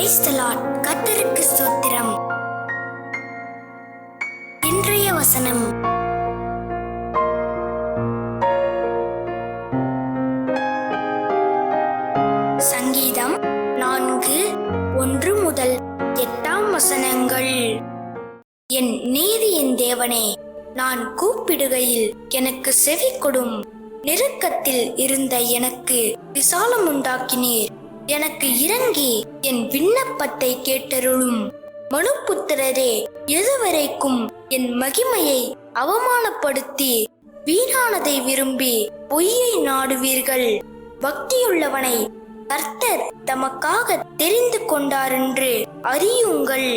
Praise the ஸ்தோத்திரம். இன்றைய வசனம். சங்கீதம் நான்கு ஒன்று முதல் எட்டாம் வசனங்கள். என் நீதியின் தேவனே நான் கூப்பிடுகையில் எனக்கு செவி கொடும் நெருக்கத்தில் இருந்த எனக்கு விசாலம் உண்டாக்கினீர் எனக்கு இறங்கி என் விண்ணப்பத்தை கேட்டருளும் மனுப்புத்திரரே எதுவரைக்கும் என் மகிமையை அவமானப்படுத்தி வீணானதை விரும்பி பொய்யை நாடுவீர்கள். பக்தியுள்ளவனை கர்த்தர் தமக்காக தெரிந்து கொண்டாரென்று அறியுங்கள்.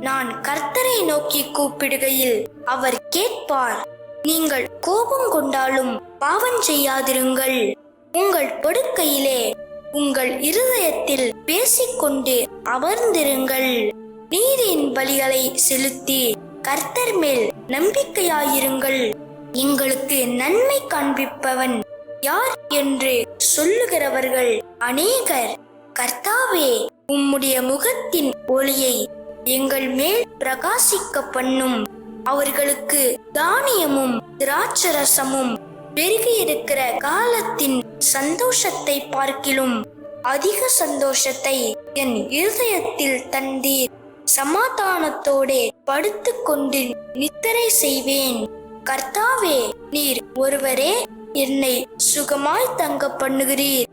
நான் கர்த்தரை நோக்கி கூப்பிடுகையில் அவர் கேட்பார். நீங்கள் கோபம் கொண்டாலும் பாவம் செய்யாதிருங்கள். உங்கள் படுக்கையிலே உங்கள் இருதயத்தில் பேசிக்கொண்டு அமர்ந்திருங்கள். நீரின் பலிகளை செலுத்தி கர்த்தர் மேல் நம்பிக்கையாயிருங்கள். எங்களுக்கு நன்மை காண்பிப்பவன் யார் என்று சொல்லுகிறவர்கள் அநேகர். கர்த்தாவே உம்முடைய முகத்தின் ஒளியை எங்கள் மேல் பிரகாசிக்க பண்ணும் அவர்களுக்கு தானியமும் திராட்சரசமும் பெருகியிருக்கிற காலத்தின் சந்தோஷத்தை பார்க்கிலும் அதிக சந்தோஷத்தை என் இருதயத்தில் தந்தீர். சமாதானத்தோடே படுத்துக்கொண்டு நித்திரை செய்வேன். கர்த்தாவே நீர் ஒருவரே என்னை சுகமாய் தங்க பண்ணுகிறீர்.